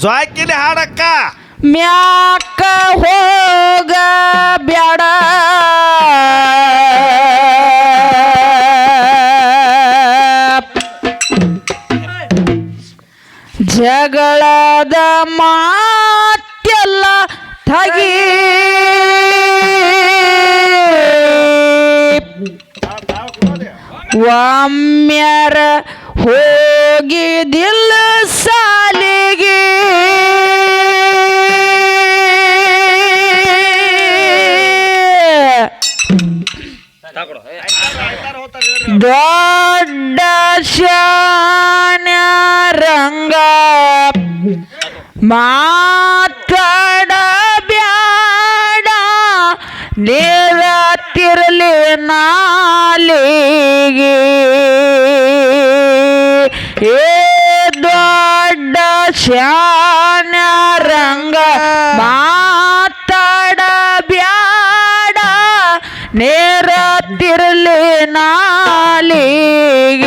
ಜ್ವಾಕಿಲಿ ಹಾಡಕ್ಕ. ಮ್ಯಾಕ ಹೋಗ ಬ್ಯಾಡ. ಜಗಳದ ಮಾತೆಲ್ಲ ತಗಿ. ಒಮ್ಮ್ಯಾರ ಹೋಗಿದಿಲ್ಲ ಸಾಲಿಗೆ ದೊಡ್ಡ ರಂಗ. ಮಾತಾಡ ಬ್ಯಾಡ ನೀರತ್ತಿರಲಿ ನಾಲಿಗೆ. ಏ ದೊಡ್ಡ ರಂಗ. ಮಾತಾಡ ಬ್ಯಾಡ ನೇರತ್ತಿರಲಿ ನಾಲಿಗೆ ಹೇಗ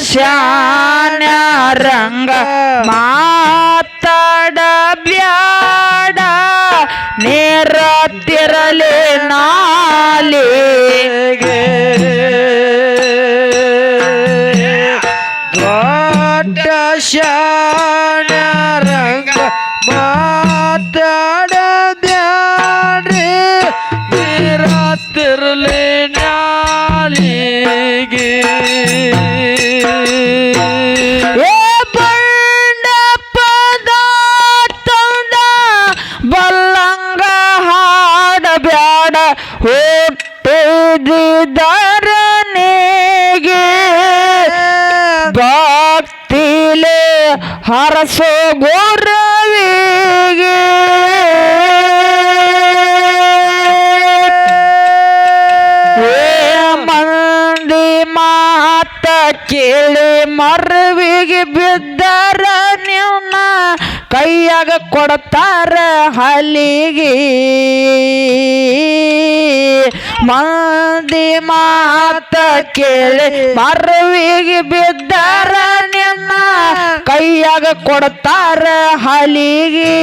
ದೊಡ್ಡ ಶಾನ ರಂಗ ಮಾತಾಡ ಬ್ಯಾಡ ನೇರತ್ತಿರಲಿ ನಾಲಿಗೆ ಹರಸೋ ಗೋರವಿಗೆ ಮಂದಿ ಮಾತ ಕೇಳಿ ಮರವಿಗೆ ಬಿದ್ದರ ನಿನ್ನ ಕೈಯಾಗ ಕೊಡ್ತಾರ ಹಲಿಗೆ. ಮಂದಿ ಮಾತ ಕೇಳಿ ಮರವಿಗೆ ಬಿದ್ದರ ಕೊಡ್ತಾರ ಹಲಿಗೆ.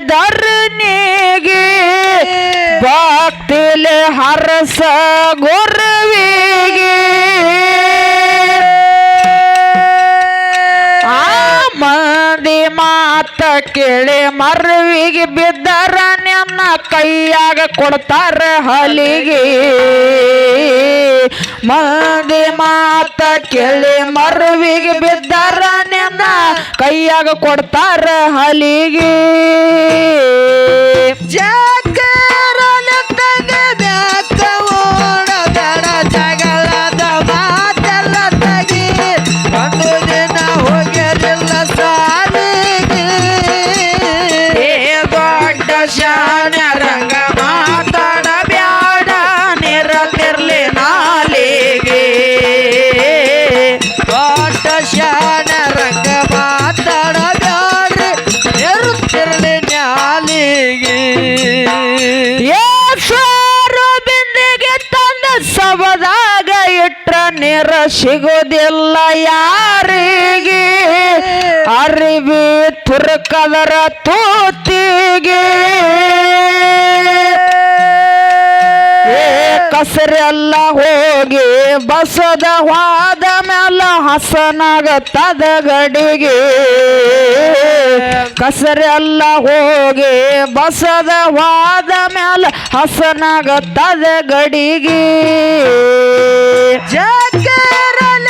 ಹುಟ್ಟಿದರ್ನಿಗೆ ಭಕ್ತಿಲೆ ಹರಸ ಗುರುವಿಗೆ. ಆ ಮಂದಿ ಮಾತ ಕೇಳಿ ಮರವಿಗೆ ಬಿದ್ದರ ನನ್ನ ಕೈಯಾಗ ಕೊಡ್ತಾರ ಹಲಿಗೆ. ಮಂದಿ ಮಾತ ಕೇಳಿ ಮರವಿಗೆ ಬಿದ್ದರ ಕೈಯಾಗ ಕೊಡ್ತಾರ ಹಲಿಗೆ. ಜಗರನ ತೆಗೆದ್ಯಾಕ ಓಡದಡ ಜಗಳದ ಮಾತೆಲ್ಲ ತಗಿ ಒಂದು ದಿನ ಹೋಗಿರಲಿಲ್ಲ ಸಾಲಿಗೆ ಏ ದೊಡ್ಡ ಶಾನ ರಂಗ ಮಾತಾಡ ಬ್ಯಾಡ ನಿರತಿರ್ಲಿ ನಾಲಿಗೆ. ದೊಡ್ಡ ನೀರ ಸಿಗೋದಿಲ್ಲ ಯಾರಿಗೆ? ಅರಿವಿ ತುರ್ಕದರ ತೂತಿಗೆ. ಕಸರೆಲ್ಲ ಹೋಗಿ, ಬಸದ ವಾದ ಮ್ಯಾಲ ಹಸನಾಗತ್ತದ ಗಡಿಗೆ. ಕಸರೆಲ್ಲ ಹೋಗಿ, ಬಸದ ವಾದ ಮ್ಯಾಲ ಹಸನಾಗತ್ತದ ಗಡಿಗೆ. ಜಗರನ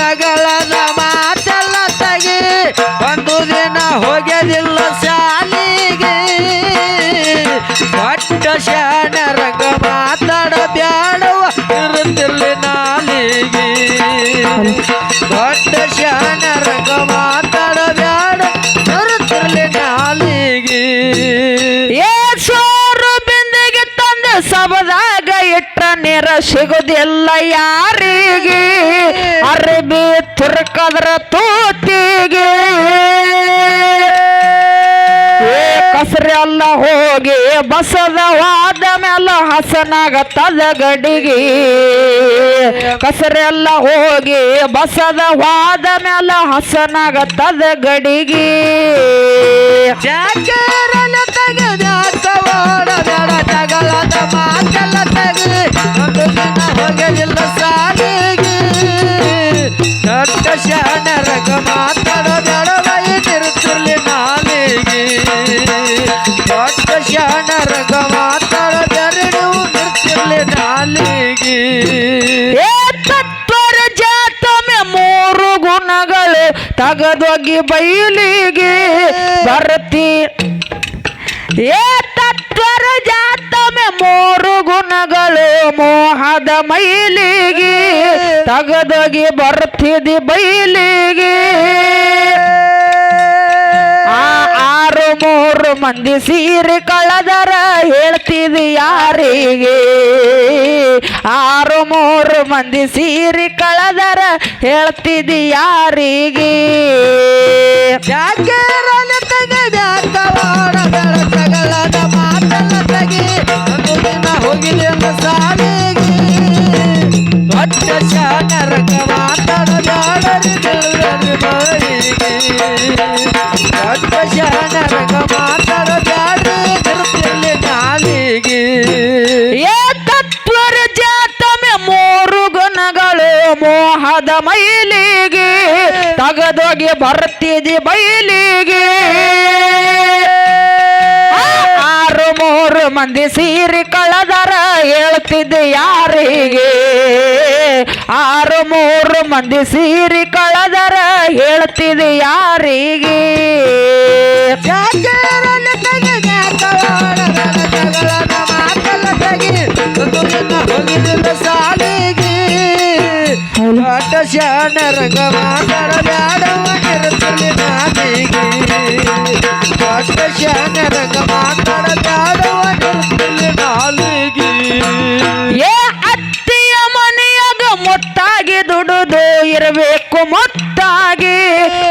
ರಗಳದ ಮಾತೆಲ್ಲ ತೆಗಿ, ಒಂದು ದಿನ ಹೋಗ್ಯದಿಲ್ಲ ಶಾಣ ರಂಗ ಮಾತಾಡ ಬ್ಯಾಡವ ಇರುತ್ತಿರಲಿ ನಾಲಿಗೆ. ದೊಡ್ಡ ಶಾಣ ರಂಗ ಮಾತಾಡ ಬ್ಯಾಡ ಇರುತ್ತಿರಲಿ ನಾಲಿಗೆ. ಶೋರು ಬಿಂದಿಗೆ ತಂದು ಸಬದಾಗ ಇಟ್ಟ ನೀರ ಸಿಗುದಿಲ್ಲ ಯಾರಿಗೆ. ಅರಬಿ ತುರ್ಕದ್ರ ತೂತಿಗೆ. ಏ ಕಸರೆಲ್ಲ ಹೋಗಿ, ಬಸದ ವಾದ ಮೇಲ ಹಸನಾಗತ್ತದ ಗಡಿಗೆ ಕಸರೆಲ್ಲ ಹೋಗಿ, ಬಸದ ವಾದ ಮೇಲ ಹಸನಾಗ ಗಡಿಗೆ ಜಾಗರನ ಜಗಳದ ಮಾತೆಲ್ಲ ತೆಗೆ ಒಂದು ಸಾಲಿಗೆ ಗುಣಗಳು ತಗದೊಗಿ ಬಯಲಿಗೆ ಬರ್ತಿ ಏ ತತ್ವರ ಜಾತಮೆ ಮೂರು ಗುಣಗಳು ಮೋಹದ ಮೈಲಿಗೆ ತಗದೊಗಿ ಬರ್ತಿದಿ ಬಯಲಿಗೆ ಮೂರು ಮಂದಿ ಸೀರೆ ಕಳದರ ಹೇಳ್ತಿದ್ದಿ ಯಾರಿಗೆ? ಆರು ಮೂರು ಮಂದಿ ಸೀರೆ ಕಳದರ ಹೇಳ್ತಿದಿ ಯಾರಿಗೆ? ತಗದೋಗಿ ಬರ್ತಿದಿ ಬೈಲಿಗೆ ಆ ಆರು ಮೂರು ಮಂದಿ ಸೀರೆ ಕಳೆದರ ಹೇಳ್ತಿದ್ದೆ ಯಾರಿಗೆ? ಆರು ಮೂರು ಮಂದಿ ಸೀರೆ ಕಳೆದರ ಹೇಳ್ತಿದ್ದೆ ಯಾರಿಗೆ? ಜಾಗರನ ಜಗಳದ ಮಾತೆಲ್ಲ ತೆಗೆ ಒಂದು ದಿನ ಹೋಗಿದಿಲ್ಲ ಸಾಲಿಗೆ ದೊಡ್ಡ ಶಾನರಗ ಮಾತಾಡಬ್ಯಾಡವ ನಿರುತ್ತಲಿ ನಾಲಿಗೆ. ಏ ಅತ್ತಿಯ ಮನೆಯಾಗ ಮುತ್ತಾಗಿ ದುಡುದು ಇರಬೇಕು ಮೊಟ್ಟಾಗಿ.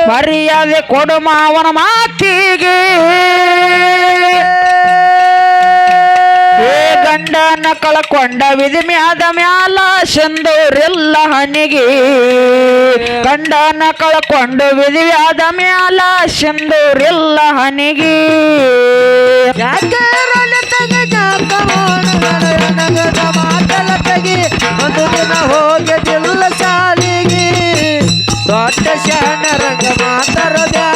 ಮರ್ಯಾದೆ ಕೊಡು ಮಾವನ ಮಾತಿಗೆ. ಗಂಡನ ಕಳ್ಕೊಂಡ ವಿಧಿ ಮ್ಯಾದ ಮ್ಯಾಲ ಶಂದೂರೆಲ್ಲ ಹನಿಗೆ ಗಂಡನ ಕಳ್ಕೊಂಡು ವಿಧಿ ಮ್ಯಾದ ಮ್ಯಾಲ ಶಂದೂರೆಲ್ಲ ಹನಿಗೆ ಮಾತೆಲ್ಲ ತೆಗೆ, ಒಂದು ದಿನ ಹೋಗಿದಿಲ್ಲ ಸಾಲಿಗೆ ದೊಡ್ಡ ಶರಣರಂಗ ಮಾತಾಡಬ್ಯಾಡವ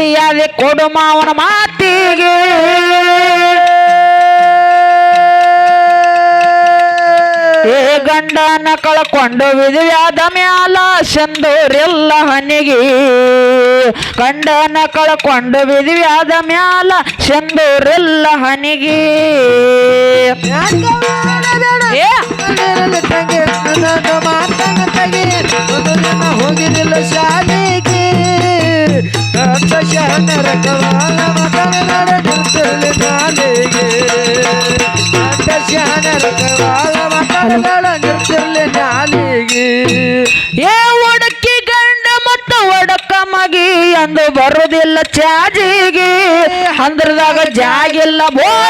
ಮರ್ಯಾದೆ ಕೊಡು ಮಾವನ ಮಾತಿಗೆ. ಏ ಗಂಡನ ಕಳ್ಕೊಂಡು ವಿಧಿಯಾದ ಮ್ಯಾಲ ಸಂದೂರೆಲ್ಲ ಹನಿಗೆ ಗಂಡನ ಕಳ್ಕೊಂಡು ವಿಧಿಯಾದ ಮ್ಯಾಲ ಸಂದೂರೆಲ್ಲ ಹನಿಗೆ ಏ. ಮಾತನ್ನ ತೆಗೆ ಒಂದು ದಿನ ಹೋಗಿದಿಲ್ಲ ಶಾಲೆಗೆ ದೊಡ್ಡ ಶಾನರಕವಾದ ಮಾತನಾಡ ನಾಲಿಗೆ ದೊಡ್ಡ ಶಾನರಕವಾದ ಮಾತಾಡಬೇಡ ನಿರ್ತಿರ್ಲಿ ನಾಲಿಗೆ ಏ ಒಡಕ್ಕಿ ಗಂಡ ಮತ್ತು ಒಡಕ ಮಗಿ ಎಂದು ಬರುದಿಲ್ಲ ಚಾಜಿಗೆ ಅಂದ್ರದಾಗ ಜಾಗಿಲ್ಲ ಬೋಳರಿಗೆ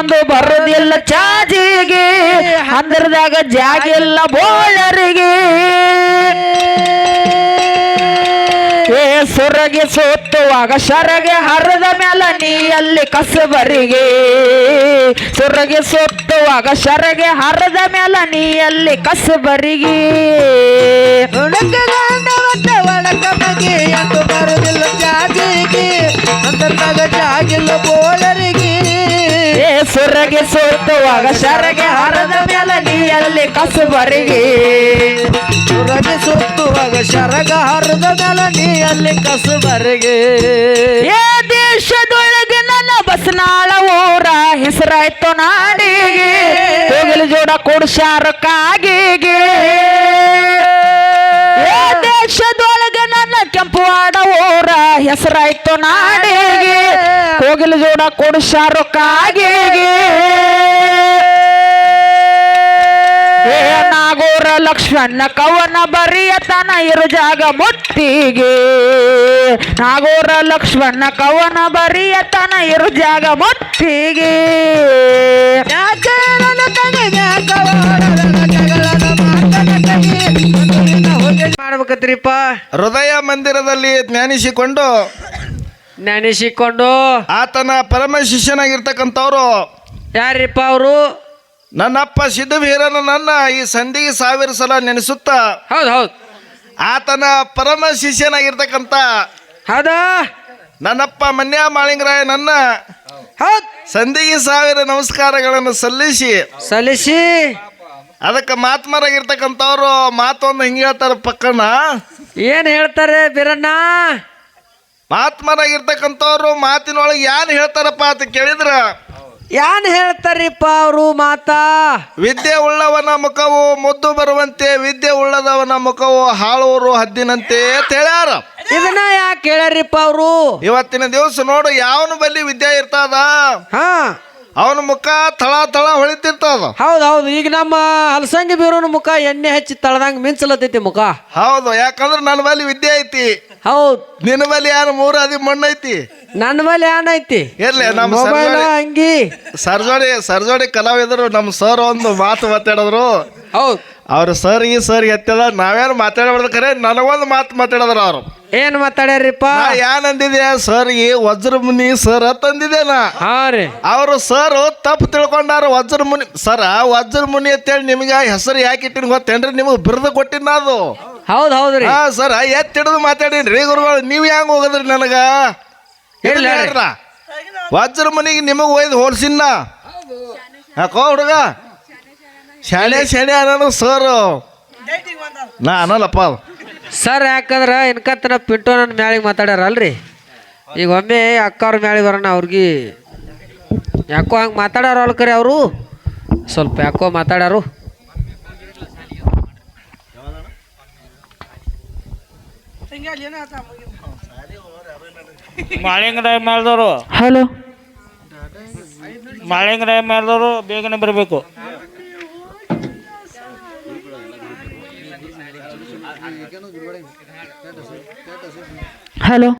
ಮಗಿ ಬರೋದಿಲ್ಲ ಚಾಜಿಗೆ, ಅಂದ್ರದಾಗ ಜಾಗಿಲ್ಲ ಬೋಳರಿಗೆ. ಏ, ಸುರಗೆ ಸೋತ್ತುವಾಗ ಶರಗೆ ಹರದ ಮೇಲ ನೀ ಅಲ್ಲಿ ಕಸಬರಿಗೆ. ಸುರಗೆ ಸೋತ್ತುವಾಗ ಶರಗೆ ಹರದ ಮೇಲ ನೀ ಅಲ್ಲಿ ಕಸಬರಿಗೆ ಬರುದಿಲ್ಲ ಅಂತರ್ದಾಗ ಜಾಗಿಲ್ಲ ಬೋಳರಿಗೆ ಏ ಸೋತುವಾಗ ಶರಗೆ ಹರದ ಅಲ್ಲಿ ಕಸಬರಿಗೆ ಸುರಗಿ ಸುತ್ತುವಾಗ ಶರಗ ಹರದ ಅಲ್ಲಿ ಕಸಬರಿಗೆ ಏ ದೇಶದೊಳಗೆ ನನ್ನ ಬಸ್ನಾಳ ಊರ ಹೆಸರಾಯ್ತು ನಾಡಿಗೆ. ಹೋಗಲು ಜೋಡ ಕೊಡು ಕಾಗಿಗೆ ಹೆಸರಾಯ್ತು ನಾಡಿಗೆ. ಕೋಗಿಲು ಜೋಡ ಕೊಡು ಕಾಗಿಗೆ ನಾಗೋರ ಲಕ್ಷ್ಮಣ ಕವನ ಬರಿಯತನ ಇರು ಜಾಗ ಮುತ್ತಿಗೆ. ನಾಗೋರ ಲಕ್ಷ್ಮಣ ಕವನ ಬರಿಯತನ ಇರು ಜಾಗ ಮುತ್ತಿಗೆ. ಮಾಡ್ಬೇಕತ್ರಿಪ್ಪ. ಹೃದಯ ಮಂದಿರದಲ್ಲಿ ಜ್ಞಾನಿಸಿಕೊಂಡು ಜ್ಞಾನಿಸಿಕೊಂಡು. ಆತನ ಪರಮ ಶಿಷ್ಯನಾಗಿರ್ತಕ್ಕಂಥವ್ರು. ಯಾರಿಪ್ಪ ಅವರು? ನನ್ನಪ್ಪ ಸಿದ್ಧವೀರನ ನನ್ನ ಈ ಸಂಧಿಗೆ ಸಾವಿರ ಸಲ ನೆನೆಸುತ್ತ. ಹೌದು ಹೌದು. ಆತನ ಪರಮ ಶಿಷ್ಯನಾಗಿರ್ತಕ್ಕಂಥ ಹೌದಾ? ನನ್ನಪ್ಪ ಮನ್ಯ ಮಾಳಿಂಗರಾಯ ನನ್ನ ಹೌದ್. ಸಂಧಿಗೆ ಸಾವಿರ ನಮಸ್ಕಾರಗಳನ್ನು ಸಲ್ಲಿಸಿ ಸಲ್ಲಿಸಿ ಅದಕ್ಕೆ ಮಾತ್ಮರಾಗಿರ್ತಕ್ಕಂಥವ್ರು ಮಾತೊಂದು ಹಿಂಗೆ ಹೇಳ್ತಾರೆ ಪಕ್ಕನ. ಏನ್ ಹೇಳ್ತಾರೆ ಬಿರಣ್ಣ? ಮಾತ್ಮರಾಗಿರ್ತಕ್ಕಂಥವ್ರು ಮಾತಿನೊಳಗೆ ಏನು ಹೇಳ್ತಾರಪ್ಪ ಅಂತ ಕೇಳಿದ್ರ ಏನ್ ಹೇಳ್ತಾರಿಪ್ಪ ಅವರು ಮಾತಾ? ವಿದ್ಯೆ ಉಳ್ಳವನ ಮುಖವು ಮುದ್ದು ಬರುವಂತೆ ವಿದ್ಯೆ ಉಳ್ಳದವನ ಮುಖವು ಹಾಳುವರು ಹದ್ದಿನಂತೆ ಅಂತ ಹೇಳ್ಯಾರ. ಇದನ್ನ ಯಾಕೆ ಹೇಳ್ಯಾರಿಪ್ಪ ಅವರು? ಇವತ್ತಿನ ದಿವಸ ನೋಡು ಯಾವನು ಬಲ್ಲಿ ವಿದ್ಯೆ ಇರ್ತದ? ಹಾ. ಅವನ ಮುಖ ತಳ ತಳ ಹೊಳಿತಿರ್ತದ. ಹೌದು ಹೌದು ಈಗ ನಮ್ಮ ಹಲಸಂಗಿ ಬೀರೋನ ಮುಖ ಎಣ್ಣೆ ಹಚ್ಚಿ ತಳದಂಗ ಮಿಂಚಲತೈತಿ ಮುಖ. ಹೌದು ಯಾಕಂದ್ರೆ ನನ್ನ ಬಳಿ ವಿದ್ಯೆ ಐತಿ. ಹೌದು. ನಿನ್ನ ಬಳಿ ಯಾರು ಮೂರು ಅದಿ ಮಣ್ಣು ಐತಿ. ನನ್ನ ಮೇಲೆ ಏನೈತಿ ಇರ್ಲಿ ನಮ್ಮ ಮೊಬೈಲ್ ಸರ್ಜೋಡಿ ಅಂಗಿ. ಸರ್ಜೋಡಿ ಸರ್ಜೋಡಿ ಕಲಾವಿದರು ನಮ್ಮ ಸರ್ ಒಂದು ಮಾತು ಮಾತಾಡಿದ್ರು ಹೌದ್. ಅವ್ರ ಸರ್ ಈ ಸರ್ ಎತ್ತದ ನಾವೇನು ಮಾತಾಡಬಾರ್ದು ಕರೆ? ನನಗೊಂದು ಮಾತು ಮಾತಾಡಿದ್ರ ಅವ್ರು. ಏನ್ ಮಾತಾಡ್ಯಾರಿಪ್ಪ? ಏನಂದಿದೆ ಸರ್ ಈ ವಜ್ರ ಮುನಿ ಸರ್ ತಂದಿದೆ ನಾ. ಹಾ ರೀ. ಅವರು ಸರ್ ತಪ್ಪು ತಿಳ್ಕೊಂಡಾರ ವಜ್ರ ಮುನಿ ಸರ್ ವಜ್ರ ಮುನಿ ಅಂತೇಳಿ ನಿಮಗೆ ಹೆಸರು ಯಾಕೆ ಇಟ್ಟಿನ ಗೊತ್ತೇನ್ರಿ? ನಿಮಗೆ ಬಿರ್ದು ಕೊಟ್ಟಿನ ಅದು. ಹೌದ್ ಹೌದ್ರಿ ಹಾ ಸರ್ ಎತ್ತಿ ಹಿಡಿದು ಮಾತಾಡೀನ್ರಿ. ಗುರುಗಳು ನೀವು ಹೆಂಗ್ ಹೋಗದ್ರಿ ನನಗ. ಹೇಳ್ರ. ವಜ್ರ ಮುನಿಗೆ ನಿಮಗೆ ಒಯ್ದು ಹೋಲ್ಸಿನ್ನ ಯಾಕೋ ಹುಡುಗ? ಶಾಣೆ ಶಾಣೆ ಅನ್ನೋದು ಸರ್ ನಾ ಅನ್ನಲ್ಲಪ್ಪ ಸರ್ ಸರ್ ಯಾಕಂದ್ರೆ ಇನ್ಕತ್ತನ ಪಿಂಟು ನನ್ನ ಮ್ಯಾಳಿಗೆ ಮಾತಾಡ್ಯಾರಲ್ರಿ? ಈಗ ಒಮ್ಮೆ ಅಕ್ಕವ್ರ ಮ್ಯಾಳಿಗೆ ಬರೋಣ ಅವ್ರಿಗೆ. ಯಾಕೋ ಹಂಗೆ ಮಾತಾಡ್ಯಾರ ಕರೆ ಅವರು? ಸ್ವಲ್ಪ ಯಾಕೋ ಮಾತಾಡ್ಯಾರು? ಮಾಳಿಂಗರಾಯ ಮೇಲ್ದವರು ಹಲೋ ಮಾಳಿಂಗರಾಯ ಮೇಲ್ದವರು ಬೇಗನೆ ಬರಬೇಕು. ಹಲೋ